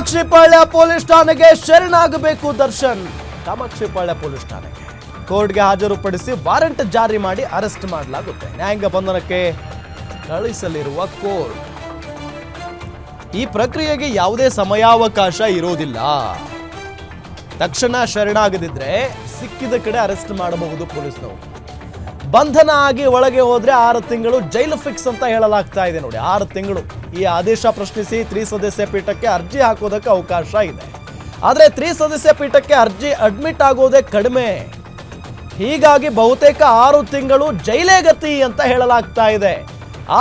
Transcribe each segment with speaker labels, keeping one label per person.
Speaker 1: Kamakshipalya police ಠಾಣೆಗೆ ಶರಣಾಗಬೇಕು Darshan. Kamakshipalya police ಠಾಣೆಗೆ. ಕೋರ್ಟ್ಗೆ ಹಾಜರುಪಡಿಸಿ ವಾರಂಟ್ ಜಾರಿ ಮಾಡಿ ಅರೆಸ್ಟ್ ಮಾಡಲಾಗುತ್ತೆ. ನ್ಯಾಯಾಂಗ ಬಂಧನಕ್ಕೆ ಕಳಿಸಲಿರುವ ಕೋರ್ಟ್. ಈ ಪ್ರಕ್ರಿಯೆಗೆ ಯಾವುದೇ ಸಮಯಾವಕಾಶ ಇರೋದಿಲ್ಲ ತಕ್ಷಣ ಶರಣಾಗದಿದ್ರೆ ಸಿಕ್ಕಿದ ಕಡೆ ಅರೆಸ್ಟ್ ಮಾಡಬಹುದು ಪೊಲೀಸ್ನವರು. ಬಂಧನ ಆಗಿ ಒಳಗೆ ಹೋದ್ರೆ ಆರು ತಿಂಗಳು ಜೈಲು ಫಿಕ್ಸ್ ಅಂತ ಹೇಳಲಾಗ್ತಾ ಇದೆ ನೋಡಿ. ಆರು ತಿಂಗಳು. ಈ ಆದೇಶ ಪ್ರಶ್ನಿಸಿ ತ್ರಿಸದಸ್ಯ ಪೀಠಕ್ಕೆ ಅರ್ಜಿ ಹಾಕೋದಕ್ಕೆ ಅವಕಾಶ ಇದೆ. ಆದರೆ ತ್ರಿಸದಸ್ಯ ಪೀಠಕ್ಕೆ ಅರ್ಜಿ ಅಡ್ಮಿಟ್ ಆಗೋದೇ ಕಡಿಮೆ. ಹೀಗಾಗಿ ಬಹುತೇಕ ಆರು ತಿಂಗಳು ಜೈಲೇ ಗತಿ ಅಂತ ಹೇಳಲಾಗ್ತಾ ಇದೆ.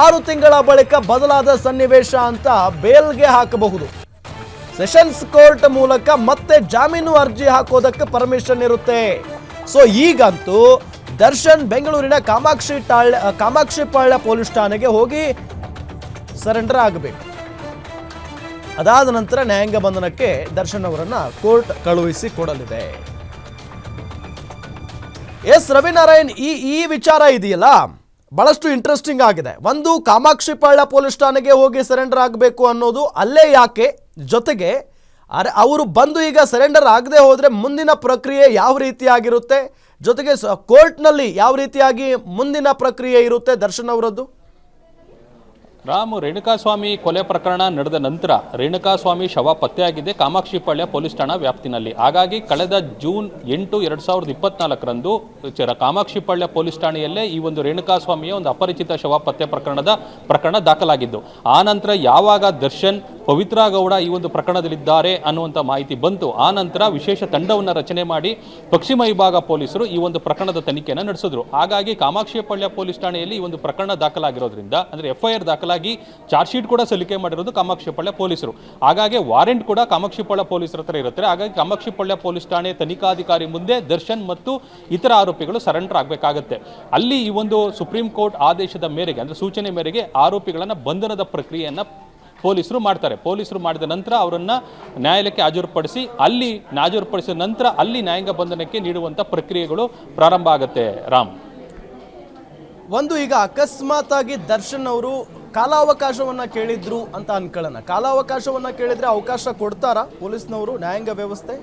Speaker 1: ಆರು ತಿಂಗಳ ಬಳಿಕ ಬದಲಾದ ಸನ್ನಿವೇಶ ಅಂತ ಬೇಲ್ಗೆ ಹಾಕಬಹುದು. ಸೆಷನ್ಸ್ ಕೋರ್ಟ್ ಮೂಲಕ ಮತ್ತೆ ಜಾಮೀನು ಅರ್ಜಿ ಹಾಕೋದಕ್ಕೆ ಪರ್ಮಿಷನ್ ಇರುತ್ತೆ. ಸೊ ಈಗಂತೂ ದರ್ಶನ್ ಬೆಂಗಳೂರಿನ ಕಾಮಾಕ್ಷಿ ತಾಳ್ ಕಾಮಾಕ್ಷಿಪಾಳ್ಯ ಪೊಲೀಸ್ ಠಾಣೆಗೆ ಹೋಗಿ ಸರೆಂಡರ್ ಆಗಬೇಕು. ಅದಾದ ನಂತರ ನ್ಯಾಯಾಂಗ ಬಂಧನಕ್ಕೆ ದರ್ಶನ್ ಅವರನ್ನ ಕೋರ್ಟ್ ಕಳುಹಿಸಿ ಕೊಡಲಿದೆ. ಎಸ್. ರವಿನಾರಾಯಣ್, ಈ ಈ ವಿಚಾರ ಇದೆಯಲ್ಲ? ಬಹಳಷ್ಟು ಇಂಟ್ರೆಸ್ಟಿಂಗ್ ಆಗಿದೆ. ಒಂದು ಕಾಮಾಕ್ಷಿಪಾಳ್ಯ ಪೊಲೀಸ್ ಠಾಣೆಗೆ ಹೋಗಿ ಸರೆಂಡರ್ ಆಗಬೇಕು ಅನ್ನೋದು ಅಲ್ಲೇ ಯಾಕೆ? ಜೊತೆಗೆ ಅರೆ ಅವರು ಬಂದು ಈಗ ಸರೆಂಡರ್ ಆಗದೆ ಹೋದರೆ ಮುಂದಿನ ಪ್ರಕ್ರಿಯೆ ಯಾವ ರೀತಿಯಾಗಿರುತ್ತೆ? ಜೊತೆಗೆ ಕೋರ್ಟ್ನಲ್ಲಿ ಯಾವ ರೀತಿಯಾಗಿ ಮುಂದಿನ ಪ್ರಕ್ರಿಯೆ ಇರುತ್ತೆ ದರ್ಶನ್ ಅವರದ್ದು?
Speaker 2: ರಾಮ್, ರೇಣುಕಾಸ್ವಾಮಿ ಕೊಲೆ ಪ್ರಕರಣ ನಡೆದ ನಂತರ ರೇಣುಕಾಸ್ವಾಮಿ ಶವ ಪತ್ತೆಯಾಗಿದೆ ಕಾಮಾಕ್ಷಿಪಾಳ್ಯ ಪೊಲೀಸ್ ಠಾಣಾ ವ್ಯಾಪ್ತಿನಲ್ಲಿ. ಹಾಗಾಗಿ ಕಳೆದ ಜೂನ್ ಎಂಟು ಎರಡು ಸಾವಿರದ ಇಪ್ಪತ್ನಾಲ್ಕರಂದು ಕಾಮಾಕ್ಷಿಪಾಳ್ಯ ಪೊಲೀಸ್ ಠಾಣೆಯಲ್ಲೇ ಈ ಒಂದು ರೇಣುಕಾಸ್ವಾಮಿಯ ಒಂದು ಅಪರಿಚಿತ ಶವ ಪತ್ತೆ ಪ್ರಕರಣದ ಪ್ರಕರಣ ದಾಖಲಾಗಿದ್ದು, ಆ ಯಾವಾಗ ದರ್ಶನ್ ಪವಿತ್ರ ಗೌಡ ಈ ಒಂದು ಪ್ರಕರಣದಲ್ಲಿದ್ದಾರೆ ಅನ್ನುವಂಥ ಮಾಹಿತಿ ಬಂತು. ಆ ನಂತರ ವಿಶೇಷ ತಂಡವನ್ನು ರಚನೆ ಮಾಡಿ ಪಶ್ಚಿಮ ವಿಭಾಗ ಪೊಲೀಸರು ಈ ಒಂದು ಪ್ರಕರಣದ ತನಿಖೆಯನ್ನು ನಡೆಸಿದ್ರು. ಹಾಗಾಗಿ ಕಾಮಾಕ್ಷಿಪಾಳ್ಯ ಪೊಲೀಸ್ ಠಾಣೆಯಲ್ಲಿ ಈ ಒಂದು ಪ್ರಕರಣ ದಾಖಲಾಗಿರೋದ್ರಿಂದ, ಅಂದರೆ ಎಫ್ಐಆರ್ ದಾಖಲಾಗಿ ಚಾರ್ಜ್ ಶೀಟ್ ಕೂಡ ಸಲ್ಲಿಕೆ ಮಾಡಿರೋದು ಕಾಮಾಕ್ಷಿಪಾಳ್ಯ ಪೊಲೀಸರು. ಹಾಗಾಗಿ ವಾರೆಂಟ್ ಕೂಡ ಕಾಮಾಕ್ಷಿಪಳ್ಳ ಪೊಲೀಸರ ಹತ್ರ ಇರುತ್ತೆ. ಹಾಗಾಗಿ ಕಾಮಾಕ್ಷಿಪಾಳ್ಯ ಪೊಲೀಸ್ ಠಾಣೆ ತನಿಖಾಧಿಕಾರಿ ಮುಂದೆ ದರ್ಶನ್ ಮತ್ತು ಇತರ ಆರೋಪಿಗಳು ಸರೆಂಡರ್ ಆಗಬೇಕಾಗತ್ತೆ. ಅಲ್ಲಿ ಈ ಒಂದು ಸುಪ್ರೀಂ ಕೋರ್ಟ್ ಆದೇಶದ ಮೇರೆಗೆ, ಅಂದರೆ ಸೂಚನೆ ಮೇರೆಗೆ ಆರೋಪಿಗಳನ್ನು ಬಂಧನದ ಪ್ರಕ್ರಿಯೆಯನ್ನ ಪೊಲೀಸರು ಮಾಡ್ತಾರೆ. ಪೊಲೀಸರು ಮಾಡಿದ ನಂತರ ಅವರನ್ನು ನ್ಯಾಯಾಲಯಕ್ಕೆ ಹಾಜರುಪಡಿಸಿ ಅಲ್ಲಿ ಹಾಜರುಪಡಿಸಿದ ನಂತರ ಅಲ್ಲಿ ನ್ಯಾಯಾಂಗ ಬಂಧನಕ್ಕೆ ನೀಡುವಂಥ ಪ್ರಕ್ರಿಯೆಗಳು ಪ್ರಾರಂಭ ಆಗುತ್ತೆ. ರಾಮ್.
Speaker 1: ಒಂದು ಈಗ ಅಕಸ್ಮಾತ್ ಆಗಿ ದರ್ಶನ್ ಅವರು ಕಾಲಾವಕಾಶವನ್ನ ಕೇಳಿದ್ರು ಅಂತ ಅನ್ಕೊಳ್ಳೋಣ. ಕಾಲಾವಕಾಶವನ್ನ ಕೇಳಿದ್ರೆ ಅವಕಾಶ ಕೊಡ್ತಾರಾ ಪೊಲೀಸ್ನವರು, ನ್ಯಾಯಾಂಗ ವ್ಯವಸ್ಥೆ?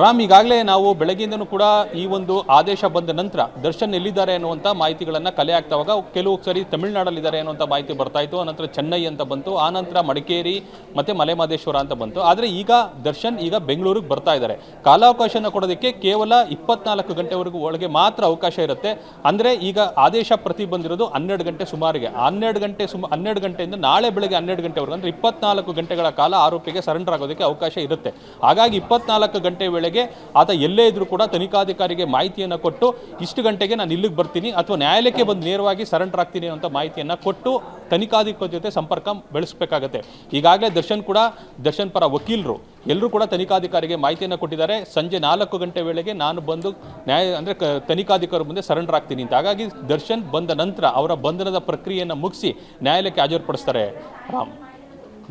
Speaker 2: ರಾಮ್, ಈಗಾಗಲೇ ನಾವು ಬೆಳಗ್ಗೆಯಿಂದನೂ ಕೂಡ ಈ ಒಂದು ಆದೇಶ ಬಂದ ನಂತರ ದರ್ಶನ್ ಎಲ್ಲಿದ್ದಾರೆ ಅನ್ನುವಂಥ ಮಾಹಿತಿಗಳನ್ನು ಕಲೆ ಆಗ್ತಾವಾಗ ಕೆಲವು ಸರಿ ತಮಿಳುನಾಡಲ್ಲಿದ್ದಾರೆ ಅನ್ನುವಂಥ ಮಾಹಿತಿ ಬರ್ತಾ ಇತ್ತು. ಆನಂತರ ಚೆನ್ನೈ ಅಂತ ಬಂತು. ಆನಂತರ ಮಡಿಕೇರಿ ಮತ್ತು ಮಲೆಮಹದೇಶ್ವರ ಅಂತ ಬಂತು. ಆದರೆ ಈಗ ದರ್ಶನ್ ಈಗ ಬೆಂಗಳೂರಿಗೆ ಬರ್ತಾ ಇದ್ದಾರೆ. ಕಾಲಾವಕಾಶನ ಕೊಡೋದಕ್ಕೆ ಕೇವಲ ಇಪ್ಪತ್ನಾಲ್ಕು ಗಂಟೆವರೆಗೂ ಒಳಗೆ ಮಾತ್ರ ಅವಕಾಶ ಇರುತ್ತೆ. ಅಂದರೆ ಈಗ ಆದೇಶ ಪ್ರತಿ ಬಂದಿರೋದು ಹನ್ನೆರಡು ಗಂಟೆ ಸುಮಾರಿಗೆ. ಹನ್ನೆರಡು ಗಂಟೆ ಸುಮ, ಹನ್ನೆರಡು ಗಂಟೆಯಿಂದ ನಾಳೆ ಬೆಳಗ್ಗೆ ಹನ್ನೆರಡು ಗಂಟೆವರೆಗೂ ಅಂದರೆ ಇಪ್ಪತ್ನಾಲ್ಕು ಗಂಟೆಗಳ ಕಾಲ ಆರೋಪಿಗೆ ಸರೆಂಡರ್ ಆಗೋದಕ್ಕೆ ಅವಕಾಶ ಇರುತ್ತೆ. ಹಾಗಾಗಿ ಇಪ್ಪತ್ನಾಲ್ಕು ಗಂಟೆ ವೇಳೆಗೆ ಆತ ಎಲ್ಲೇ ಇದ್ರೂ ಕೂಡ ತನಿಖಾಧಿಕಾರಿಗೆ ಮಾಹಿತಿಯನ್ನು ಕೊಟ್ಟು ಇಷ್ಟು ಗಂಟೆಗೆ ನಾನು ಇಲ್ಲಿಗೆ ಬರ್ತೀನಿ ಅಥವಾ ನ್ಯಾಯಾಲಯಕ್ಕೆ ಬಂದು ನೇರವಾಗಿ ಸರೆಂಡರ್ ಆಗ್ತೀನಿ ಅಂತ ಮಾಹಿತಿಯನ್ನು ಕೊಟ್ಟು ತನಿಖಾಧಿಕಾರಿ ಜೊತೆ ಸಂಪರ್ಕ ಬೆಳೆಸಬೇಕಾಗತ್ತೆ. ಈಗಾಗಲೇ ದರ್ಶನ್ ಕೂಡ, ದರ್ಶನ್ ಪರ ವಕೀಲರು ಎಲ್ಲರೂ ಕೂಡ ತನಿಖಾಧಿಕಾರಿಗೆ ಮಾಹಿತಿಯನ್ನು ಕೊಟ್ಟಿದ್ದಾರೆ. ಸಂಜೆ ನಾಲ್ಕು ಗಂಟೆ ವೇಳೆಗೆ ನಾನು ಬಂದು ನ್ಯಾಯ, ಅಂದರೆ ತನಿಖಾಧಿಕಾರ ಮುಂದೆ ಸರೆಂಡರ್ ಆಗ್ತೀನಿ ಅಂತ. ಹಾಗಾಗಿ ದರ್ಶನ್ ಬಂದ ನಂತರ ಅವರ ಬಂಧನದ ಪ್ರಕ್ರಿಯೆಯನ್ನು ಮುಗಿಸಿ ನ್ಯಾಯಾಲಯಕ್ಕೆ ಹಾಜರುಪಡಿಸ್ತಾರೆ.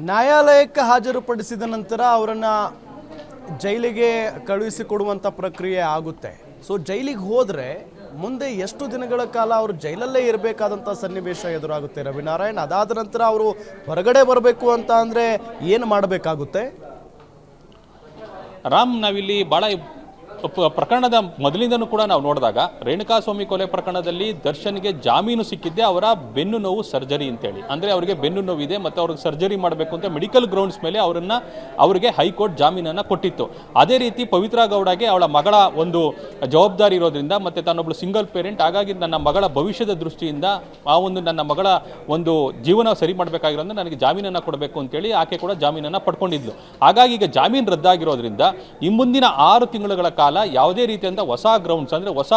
Speaker 1: ನ್ಯಾಯಾಲಯಕ್ಕೆ ಹಾಜರುಪಡಿಸಿದ ನಂತರ ಅವರನ್ನ ಜೈಲಿಗೆ ಕಳುಹಿಸಿಕೊಡುವಂಥ ಪ್ರಕ್ರಿಯೆ ಆಗುತ್ತೆ. ಸೊ ಜೈಲಿಗೆ ಹೋದರೆ ಮುಂದೆ ಎಷ್ಟು ದಿನಗಳ ಕಾಲ ಅವರು ಜೈಲಲ್ಲೇ ಇರಬೇಕಾದಂಥ ಸನ್ನಿವೇಶ ಎದುರಾಗುತ್ತೆ ರವಿನಾರಾಯಣ್. ಅದಾದ ನಂತರ ಅವರು ಹೊರಗಡೆ ಬರಬೇಕು ಅಂತ ಅಂದರೆ ಏನು ಮಾಡಬೇಕಾಗುತ್ತೆ?
Speaker 2: ರಾಮ್ ನಾವಿಲ್ಲಿ ಭಾಳ ಪ್ರಕರಣದ ಮೊದಲಿಂದನೂ ಕೂಡ ನಾವು ನೋಡಿದಾಗ ರೇಣುಕಾಸ್ವಾಮಿ ಕೊಲೆ ಪ್ರಕರಣದಲ್ಲಿ ದರ್ಶನ್ಗೆ ಜಾಮೀನು ಸಿಕ್ಕಿದ್ದೆ ಅವರ ಬೆನ್ನು ನೋವು ಸರ್ಜರಿ ಅಂತೇಳಿ. ಅಂದರೆ ಅವರಿಗೆ ಬೆನ್ನು ನೋವಿದೆ ಮತ್ತು ಅವ್ರಿಗೆ ಸರ್ಜರಿ ಮಾಡಬೇಕು ಅಂತ ಮೆಡಿಕಲ್ ಗ್ರೌಂಡ್ಸ್ ಮೇಲೆ ಅವರನ್ನು ಅವರಿಗೆ ಹೈಕೋರ್ಟ್ ಜಾಮೀನನ್ನು ಕೊಟ್ಟಿತ್ತು. ಅದೇ ರೀತಿ ಪವಿತ್ರ ಗೌಡಗೆ ಅವಳ ಮಗಳ ಒಂದು ಜವಾಬ್ದಾರಿ ಇರೋದ್ರಿಂದ ಮತ್ತು ತಾನೊಬ್ಬಳು ಸಿಂಗಲ್ ಪೇರೆಂಟ್, ಹಾಗಾಗಿ ನನ್ನ ಮಗಳ ಭವಿಷ್ಯದ ದೃಷ್ಟಿಯಿಂದ ಆ ಒಂದು ನನ್ನ ಮಗಳ ಒಂದು ಜೀವನ ಸರಿ ಮಾಡಬೇಕಾಗಿರೋದ್ರಿಂದ ನನಗೆ ಜಾಮೀನನ್ನು ಕೊಡಬೇಕು ಅಂತೇಳಿ ಆಕೆ ಕೂಡ ಜಾಮೀನನ್ನು ಪಡ್ಕೊಂಡಿದ್ಲು. ಹಾಗಾಗಿ ಈಗ ಜಾಮೀನು ರದ್ದಾಗಿರೋದ್ರಿಂದ ಈ ಮುಂದಿನ ಆರು ತಿಂಗಳುಗಳ ಕಾಲ ಯಾವುದೇ ರೀತಿಯಿಂದ ಹೊಸ ಗ್ರೌಂಡ್ಸ್ ಅಂದರೆ ಹೊಸ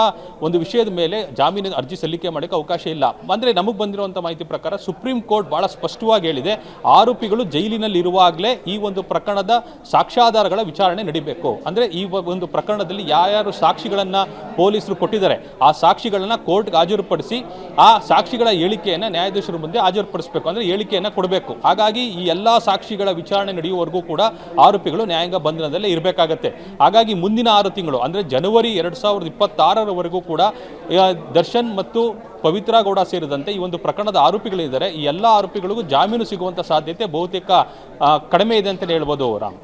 Speaker 2: ಒಂದು ವಿಷಯದ ಮೇಲೆ ಜಾಮೀನಿನ ಅರ್ಜಿ ಸಲ್ಲಿಕೆ ಮಾಡೋಕ್ಕೆ ಅವಕಾಶ ಇಲ್ಲ. ಅಂದರೆ ನಮಗೆ ಬಂದಿರುವಂಥ ಮಾಹಿತಿ ಪ್ರಕಾರ ಸುಪ್ರೀಂ ಕೋರ್ಟ್ ಭಾಳ ಸ್ಪಷ್ಟವಾಗಿ ಹೇಳಿದೆ, ಆರೋಪಿಗಳು ಜೈಲಿನಲ್ಲಿರುವಾಗಲೇ ಈ ಒಂದು ಪ್ರಕರಣದ ಸಾಕ್ಷ್ಯಾಧಾರಗಳ ವಿಚಾರಣೆ ನಡಿಬೇಕು. ಅಂದರೆ ಈ ಒಂದು ಪ್ರಕರಣದಲ್ಲಿ ಯಾರ್ಯಾರು ಸಾಕ್ಷಿಗಳನ್ನು ಪೊಲೀಸರು ಕೊಟ್ಟಿದ್ದಾರೆ. ಆ ಸಾಕ್ಷಿಗಳನ್ನು ಕೋರ್ಟ್ಗೆ ಹಾಜರುಪಡಿಸಿ, ಆ ಸಾಕ್ಷಿಗಳ ಹೇಳಿಕೆಯನ್ನು ನ್ಯಾಯಾಧೀಶರ ಮುಂದೆ ಹಾಜರುಪಡಿಸಬೇಕು. ಅಂದರೆ ಹೇಳಿಕೆಯನ್ನು ಕೊಡಬೇಕು. ಹಾಗಾಗಿ ಈ ಎಲ್ಲ ಸಾಕ್ಷಿಗಳ ವಿಚಾರಣೆ ನಡೆಯುವವರೆಗೂ ಕೂಡ ಆರೋಪಿಗಳು ನ್ಯಾಯಾಂಗ ಬಂಧನದಲ್ಲೇ ಇರಬೇಕಾಗತ್ತೆ. ಹಾಗಾಗಿ ಮುಂದಿನ ಆರು ತಿಂಗಳು, ಅಂದರೆ ಜನವರಿ ಎರಡು ಸಾವಿರದ ಇಪ್ಪತ್ತಾರರವರೆಗೂ ಕೂಡ ದರ್ಶನ್ ಮತ್ತು ಪವಿತ್ರ ಗೌಡ ಸೇರಿದಂತೆ ಈ ಒಂದು ಪ್ರಕರಣದ ಆರೋಪಿಗಳಿದ್ದಾರೆ. ಈ ಎಲ್ಲ ಆರೋಪಿಗಳಿಗೂ ಜಾಮೀನು ಸಿಗುವಂಥ ಸಾಧ್ಯತೆ ಬಹುತೇಕ ಕಡಿಮೆ ಇದೆ ಅಂತಲೇ ಹೇಳ್ಬೋದು ರಾಮ್.